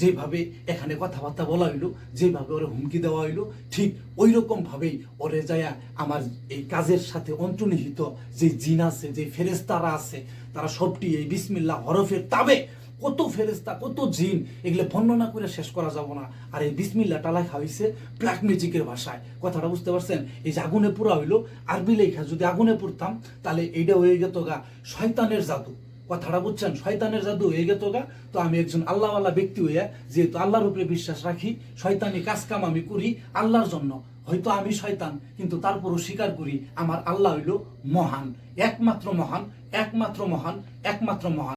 যেভাবে এখানে কথাবার্তা বলা হইল, যেভাবে ওরে হুমকি দেওয়া হইল, ঠিক ওই রকম ভাবেই ওরে যায়া আমার এই কাজের সাথে অন্তর্নিহিত যে জিন আছে, যে ফেরেস্তারা আছে, তারা সবটি এই বিসমিল্লা হরফের তাবে, কত ফেরেস্তা কত জিন, এগুলো বর্ণনা করে শেষ করা যাব না। আর এই বিসমিল্লাটা লেখা হয়েছে ব্ল্যাক ম্যাজিকের ভাষায়। কথাটা বুঝতে পারছেন? এই যে আগুনে পুরা হইল, আরবি লেখা যদি আগুনে পড়তাম, তাহলে এইটা হয়ে যেত গা শয়তানের জাদু। কথাটা বুঝছেন? শয়তানের জাদু হয়ে গেত গা তো আমি একজন আল্লাহওয়ালা ব্যক্তি হইয়া যেহেতু আল্লাহর উপরে বিশ্বাস রাখি শয়তানি কাজ কাম আমি করি আল্লাহর জন্য। হয়তো আমি শয়তান কিন্তু তারপরও স্বীকার করি আমার আল্লাহ হইল মহান একমাত্র মহান একমাত্র মহান একমাত্র মহান।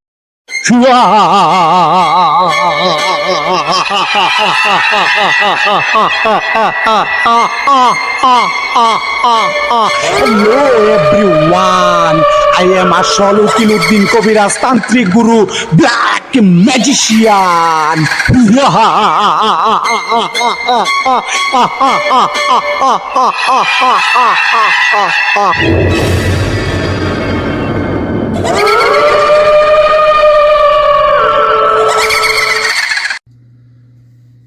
Hello everyone, I am Ashol Ukiluddin Kobiras Tantric Guru, Black Magician.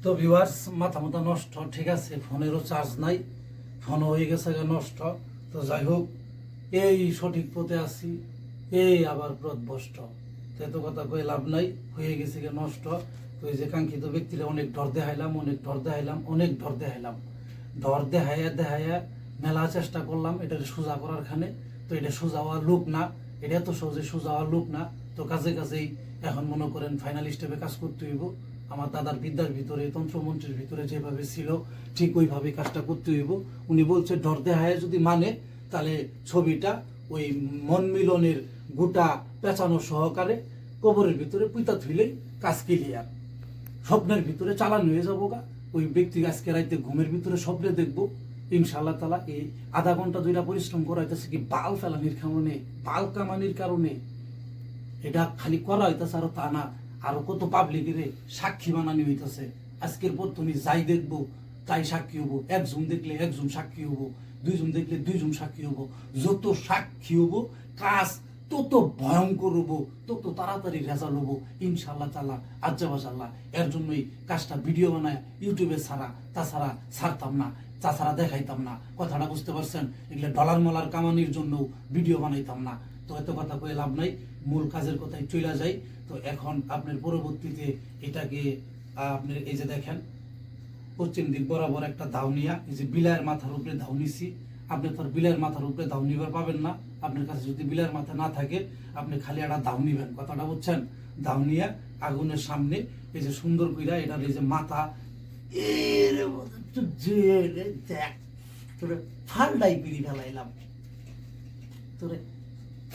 তো ভিউয়ার্স মাথা মাথা নষ্ট ঠিক আছে ফোনেরও চার্জ নাই ফোন হয়ে গেছে নষ্ট তো যাই হোক এই সঠিক পথে আছি, এই আবার প্রদভষ্ট তো কথা কয়ে লাভ নাই, হয়ে গেছে গা নষ্ট। তো এই যে কাঙ্ক্ষিত ব্যক্তিরা অনেক ডর দেখাইলাম, অনেক ডর দেখাইলাম, অনেক ডর দেখাইলাম। ডর দেখাইয়া দেখাইয়া মেলা চেষ্টা করলাম এটা সোজা করার খানে। তো এটা সোজা হওয়ার লোক না, এটা এত সহজে সোজা হওয়ার লোক না। তো কাজে কাজেই এখন মনে করেন ফাইনাল স্টেপে কাজ করতে হইব। আমার দাদার বিদ্যার ভিতরে, তন্ত্রমন্ত্রের ভিতরে যেভাবে ছিল, ঠিক ওইভাবে কাজটা করতে হইব। উনি বলছে ডর দেহায় যদি মানে তাহলে ছবিটা ওই মন মিলনের গোটা পেঁচানো সহকারে কবরের ভিতরে পুইতা থুইলেই কাজ ক্লিয়ার স্বপ্নের ভিতরে চালান হয়ে যাব গা। ওই ব্যক্তি আজকে রাইতে ঘুমের ভিতরে স্বপ্নে দেখব। ইনশাআল্লাহ তালা এই আধা ঘণ্টা দুইটা পরিশ্রম করা হইতেছে কি বাল ফেলানির কারণে, বাল কামানির কারণে। এটা খালি করা হইতেছে আরও তা না, আরও কত পাবলিকের সাক্ষী বানানি হইতেছে। আজকের পর তুমি যাই দেখব, তাই সাক্ষী হব। একজন দেখলে একজন সাক্ষী হব। দুইজন দেখলে দুইজন সাক্ষী হব। যত সাক্ষী হব, কাজ তত ভয়ঙ্কর হব, তত তাড়াতাড়ি রেজাল্ট হব ইনশাল্লাহ তাল্লাহ আজ্জাবাসাল্লাহ এর জন্যই কাজটা ভিডিও বানায়, ইউটিউবে ছাড়া, তাছাড়া ছাড়তাম না, তাছাড়া দেখাইতাম না। কথাটা বুঝতে পারছেন? এগুলো ডলার মলার কামানির জন্য ভিডিও বানাইতাম না। তো এত কথা কয়ে লাভ নাই, মূল কাজের কথায় চলে যাই। তো এখন আপনার পরবর্তীতে এটাকে আপনার এই যে দেখেন পশ্চিম দিক বরাবর একটা দাউনিয়া এই যে বিলায়ের মাথার উপরে দাউ নিছি। আপনি তার বিলায়ের মাথার উপরে দাউ নিবার পাবেন না। আপনার কাছে যদি বিলায়ের মাথা না থাকে, আপনি খালি একটা দাউ নিবেন। কথাটা বুঝছেন? দাউ নিয়া আগুনের সামনে এই যে সুন্দর কইরা এটার এই যে মাথা তোরে ফালডাই পিড়ি ফেলাইলাম। তোরে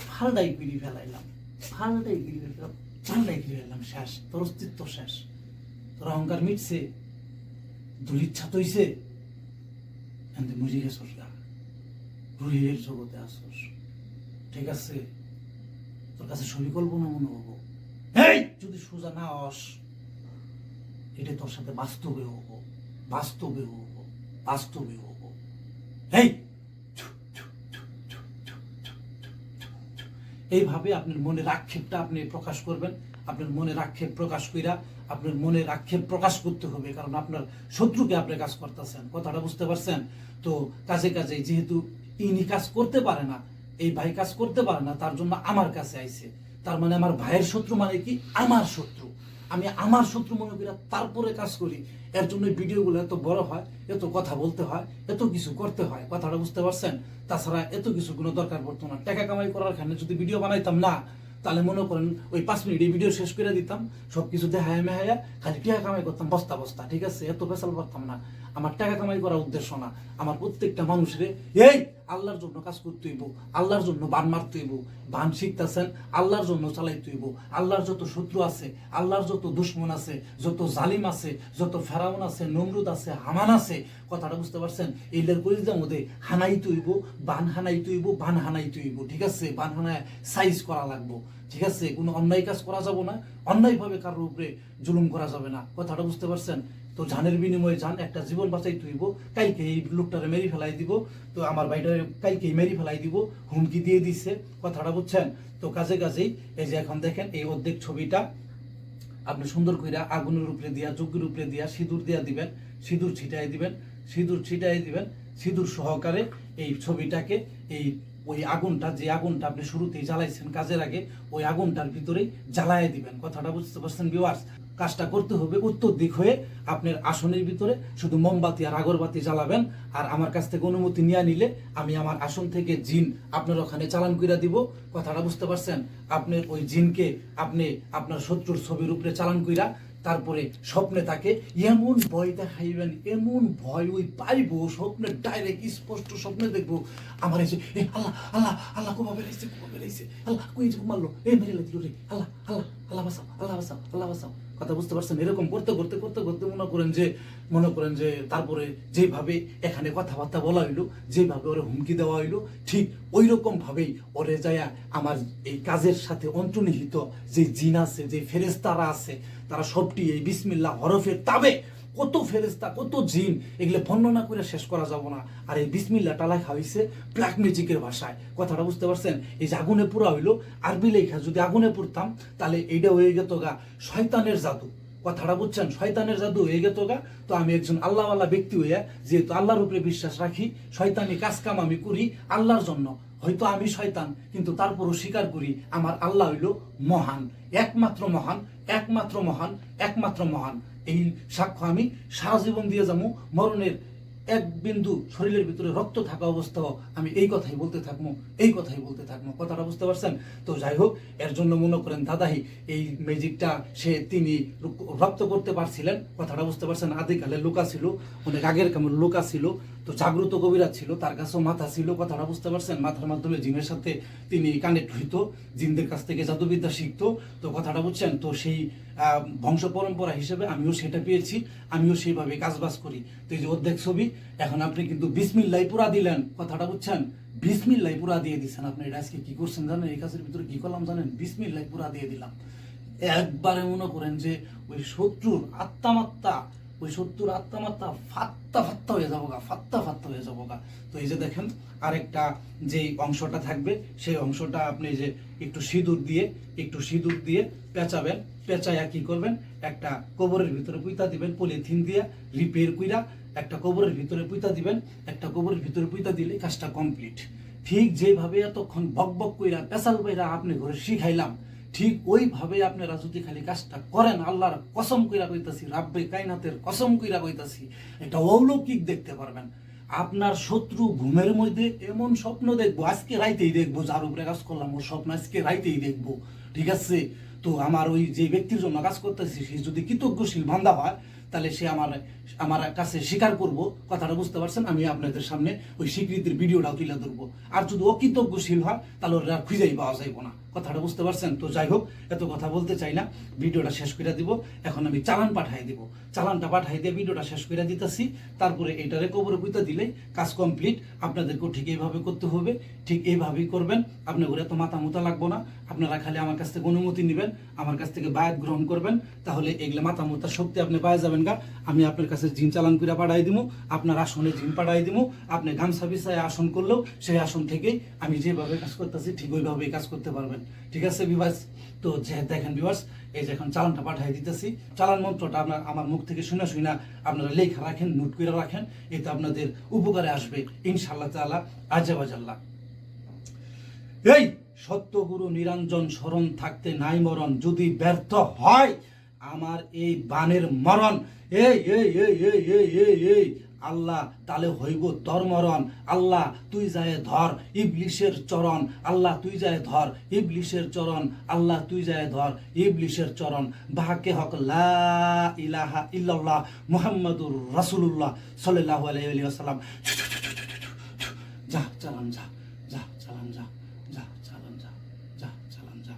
ফালডাই পিড়ি ফেলাইলাম। ফালডাই পিড়ি ফেলাইলাম। ফালডাই পিড়ি শেষ। তোর অস্তিত্ব শেষ। তোর অহংকার মিটছে। দুলিচ্ছা তৈছে এতে মরি গেছস গা রুহের জগতে আসস ঠিক আছে? তোর কাছে পরিকল্পনা মনে হব এই যদি সোজা না হস এটা তোর সাথে বাস্তবে হব বাস্তবে হব বাস্তবে হব। এই এইভাবে আপনার মনের আক্ষেপটা আপনি প্রকাশ করবেন। আপনার মনের আক্ষেপ প্রকাশ কইরা আপনার মনের আক্ষেপ প্রকাশ করতে হবে, কারণ আপনার শত্রুকে আপনি কাজ করতেছেন। কথাটা বুঝতে পারছেন? তো কাজে কাজে যেহেতু ইনি কাজ করতে পারে না, এই ভাই কাজ করতে পারে না, তার জন্য আমার কাছে আইছে। তার মানে আমার ভাইয়ের শত্রু মানে কি? আমার শত্রু। আমি আমার শত্রু মনে করি তারপরে কাজ করি। এর জন্য ভিডিওগুলো এত বড় হয়, এত কথা বলতে হয়, এত কিছু করতে হয়। কথাটা বুঝতে পারছেন? তাছাড়া এত কিছু কোনো দরকার পড়তো না। টাকা কামাই করার খানে যদি ভিডিও বানাইতাম না, তাহলে মনে করেন ওই পাঁচ মিনিট ভিডিও শেষ করে দিতাম সব কিছু দেখায় মেহায়া, খালি টিয়া কামাই করতাম, বস্তা বস্তা, ঠিক আছে? এত পেশাল পারতাম না। আমার টাকা কামাই করার উদ্দেশ্য না। আমার প্রত্যেকটা মানুষের, এই, আল্লাহর জন্য কাজ করতে হইব, আল্লাহর জন্য বান মারতে হইব, বান শিখতেছেন, আল্লাহর জন্য চালাইতে হইব, আল্লাহর যত শত্রু আছে, আল্লাহর যত দুশ্মন আছে, যত জালিম আছে, যত ফেরাউন আছে, নমরুদ আছে, হামান আছে, কথাটা বুঝতে পারছেন? এইলের কলিজার মধ্যে হানাই তুইব বান হানাই তুইব বান হানাই তুইব ঠিক আছে? বান হানায় সাইজ করা লাগবো, ঠিক আছে? কোনো অন্যায় কাজ করা যাব না, অন্যায়ভাবে কারোর উপরে জুলুম করা যাবে না, কথাটা বুঝতে পারছেন? তো জানের বিনিময়ে জান, একটা জীবন বাঁচাই তুইব, কালকে এই লোকটারে মেরি ফেলাই দিব, তো আমার ভাইটা কালকেই মেরি ফেলাই দিব, হুমকি দিয়ে দিচ্ছে কথাটা বুঝছেন? তো কাজে কাজেই এই যে এখন দেখেন, এই অর্ধেক ছবিটা আপনি সুন্দর কইরা আগুনের উপরে দিয়া, যজ্ঞের উপরে দিয়া সিঁদুর দিয়া দিবেন, সিঁদুর ছিটাই দিবেন, সিঁদুর ছিটাই দিবেন, সিঁদুর সহকারে এই ছবিটাকে এই ওই আগুনটা, যে আগুনটা আপনি শুরুতেই জ্বালাইছেন কাজের আগে, ওই আগুনটার ভিতরেই জ্বালায় দিবেন। কথাটা বুঝতে পারছেন ভিউয়ার্স কাজটা করতে হবে উত্তর দিক হয়ে আপনার আসনের ভিতরে, শুধু মোমবাতি আর আগরবাতি জ্বালাবেন। আর আমার কাছ থেকে অনুমতি নিয়ে নিলে আমি আমার আসন থেকে জিন আপনার ওখানে চালান কইরা দিব। কথাটা বুঝতে পারছেন? আপনার ওই জিনকে আপনি আপনার শত্রুর ছবির উপরে চালান কইরা তারপরে স্বপ্নে তাকে এমন ভয় দেখাইবেন, এমন ভয় ওই পাইব স্বপ্নে ডাইরেক্ট স্পষ্ট স্বপ্নে দেখব। আমার এসে আল্লাহ আল্লাহ আল্লাহ কোমা বেড়াইছে কোমা বেড়াইছে। আল্লাহ, কই মারলো? এ মেরে লাগিল রে আল্লাহ আল্লাহ। কথা বুঝতে পারছেন? এরকম করতে করতে করতে করতে মনে করেন যে, মনে করেন যে, তারপরে যেভাবে এখানে কথাবার্তা বলা হইল, যেভাবে ওরে হুমকি দেওয়া হইল, ঠিক ওই রকমভাবেই ওরে যায়া আমার এই কাজের সাথে অন্তর্নিহিত যে জিন আছে, যে ফেরেস্তারা আছে, তারা সবটি এই বিসমিল্লা হরফের তাবে কত ফেরেস্তা কত জিন, এগুলো বর্ণনা করে শেষ করা যাব না। আর এই বিসমিল্লাটা লেখা হয়েছে ব্ল্যাক ম্যাজিকের ভাষায়। কথাটা বুঝতে পারছেন? এই যে আগুনে পুরা হইল, আরবি লেখা, যদি আগুনে পড়তাম তাহলে এইটা হয়ে গেত গা শয়তানের জাদু। কথাটা বুঝছেন? শয়তানের জাদু হয়ে গেত গা, তো আমি একজন আল্লাহওয়ালা ব্যক্তি হইয়া, যেহেতু আল্লাহর উপরে বিশ্বাস রাখি, শয়তানি কাজ কাম আমি করি আল্লাহর জন্য। হয়তো আমি শয়তান, কিন্তু তারপরও স্বীকার করি, আমার আল্লাহ হইল মহান, একমাত্র মহান একমাত্র মহান একমাত্র মহান। এই সাক্ষ্য আমি সারা জীবন দিয়ে যাব মরণের এক বিন্দু শরীরের ভিতরে রক্ত থাকা অবস্থাও আমি এই কথাই বলতে থাকব, এই কথাই বলতে থাকব। কথাটা বুঝতে পারছেন? তো যাই হোক, এর জন্য মনে করেন দাদাহি এই ম্যাজিকটা সে তিনি রপ্ত করতে পারছিলেন। কথাটা বুঝতে পারছেন? আদিকালে লোকা ছিল, অনেক আগের কেমন লোকা ছিল, তো জাগ্রত কবিরা ছিল, তার কাছেও মাথা ছিল। কথাটা বুঝতে পারছেন? মাথার মাধ্যমে জিনের সাথে তিনি কানেক্ট হইতো, জিনদের কাছ থেকে জাদুবিদ্যা শিখতো। তো কথাটা বুঝছেন? তো সেই বংশ পরম্পরা হিসেবে আমিও সেটা পেয়েছি, আমিও সেইভাবে কাজবাজ করি। তো এই যে অর্ধেক ছবি, এখন আপনি কিন্তু বিসমিল্লাই পুরা দিলেন। কথাটা বুঝছেন? বিসমিল্লাই পুরা দিয়ে দিচ্ছেন আপনি এটা আজকে কী করছেন জানেন? এই কাজের ভিতরে কী করলাম জানেন? বিসমিল্লাই পুরা দিয়ে দিলাম। একবারে মনে করেন যে ওই শত্রুর আত্মামাত্মা ওই শত্রুর আত্মামাত্মা ফাত্তা ফাত্তা হয়ে যাব গা, ফাত্তা ফাত্তা হয়ে যাব গা। তো এই যে দেখেন, আরেকটা যে অংশটা থাকবে, সেই অংশটা আপনি যে একটু সিঁদুর দিয়ে, একটু সিঁদুর দিয়ে পেঁচাবেন, পেঁচাইয়া কি করবেন? একটা কবরের ভিতরে পুইতা দিবেন, পলিথিন দিয়ে রিপেয়ার কইরা একটা কবরের ভিতরে পুইতা দিবেন, একটা কবরের ভিতরে পুইতা দিলে কাজটা কমপ্লিট। ঠিক যেভাবে এতক্ষণ বক বক কইরা পেশাল কইরা আপনি ঘরে শিখাইলাম ঠিক ওইভাবে আপনারা যদি খালি কাজটা করেন, আল্লাহর কসম কইরা কইতাছি, রাব্বে কাইনাতের কসম কইরা কইতাছি এটা অলৌকিক দেখতে পারবেন। আপনার শত্রু ঘুমের মধ্যে এমন স্বপ্ন দেখব, আজকে রাইতেই দেখব, যার উপরে কাজ করলাম, ওর স্বপ্ন আজকে রাইতেই দেখব, ঠিক আছে? তো আমার ওই যে ব্যক্তির জন্য কাজ করতেছি, সে যদি কৃতজ্ঞশীল বান্ধা হয়, তাহলে সে আমার আমার কাছে স্বীকার করব। কথাটা বুঝতে পারছেন? আমি আপনাদের সামনে ওই স্বীকৃতির ভিডিওটাও তুলে ধরবো। আর যদি অকৃতজ্ঞশীল হয়, তাহলে ওরা খুঁজেই পাওয়া যাইব না। কথাটা বুঝতে পারছেন? তো যাই হোক, এত কথা বলতে চাই না। ভিডিওটা শেষ করে দিব। এখন আমি চালান পাঠাই দিব। চালানটা পাঠাই দিয়ে ভিডিওটা শেষ করে দিতেছি। তারপরে এটারে কবরে পুঁতে দিলেই কাজ কমপ্লিট। আপনাদেরকেও ঠিক এইভাবে করতে হবে। ঠিক এইভাবেই করবেন। আপনার ঘরে এত মাথা লাগবো না। আপনারা খালি আমার কাছ থেকে অনুমতি নেবেন। আমার কাছ থেকে বায়াত গ্রহণ করবেন। তাহলে এগুলো মাথা শক্তি আপনি পায়ে যাবেন গা। আমি আপনার কাছে জিন চালান করে পাঠাই দিব আপনার আসনে জিন পাঠাই দিব আপনি গামছা বিছায় আসন করলেও সেই আসন থেকেই আমি যেভাবে কাজ করতেছি, ঠিক ওইভাবেই কাজ করতে পারবেন। ঠিক আছে বিভাস তো যে দেখেন বিভাস এই যে এখন চালানটা পাঠাই দিতেছি। চালান মন্ত্রটা আপনার আমার মুখ থেকে শুনে শুনে আপনারা লেখা রাখেন নোট করে রাখেন। এতে আপনাদের উপকারে আসবে, ইনশাআল্লাহ তাআলা আজাবাজাল্লাহ এই সত্যগুরু নিরঞ্জন স্মরণ থাকতে নাই মরণ, যদি ব্যর্থ হয়, আমার এই বানের মরণ এই এই এই এই এই এই আল্লাহ তালে হইব তোর মরণ আল্লাহ তুই যায় ধর, ইবলিশের চরণ। আল্লাহ তুই যায় ধর, ইবলিশের চরণ। আল্লাহ তুই যায় ধর, ইবলিশের চরণ। বাহাকে হক লা ইলাহা ইল্লাল্লাহ মুহাম্মাদুর রাসূলুল্লাহ সাল্লাল্লাহু আলাইহি যা, চালান যা যা, চালান যা যা চালান যা যা চালান যা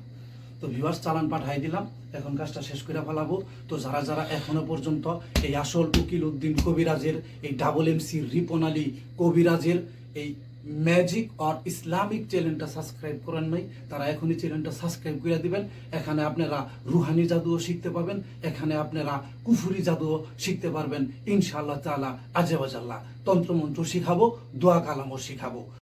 তো ভিউয়ার্স চালান পাঠাই দিলাম। এখন কাজটা শেষ করে ফেলাবো। তো যারা যারা এখনও পর্যন্ত এই আসল উকিল উদ্দিন কবিরাজের, এই ডাবল এমসি রিপন আলী কবিরাজের এই ম্যাজিক অর ইসলামিক চ্যানেলটা সাবস্ক্রাইব করেন নাই, তারা এখনই চ্যানেলটা সাবস্ক্রাইব করে দিবেন। এখানে আপনারা রুহানি জাদুও শিখতে পাবেন। এখানে আপনারা কুফুরি জাদুও শিখতে পারবেন। ইনশাআল্লাহ তাআলা আজেবাজাল্লাহ তন্ত্রমন্ত্র শিখাবো দোয়া কালামও শিখাবো।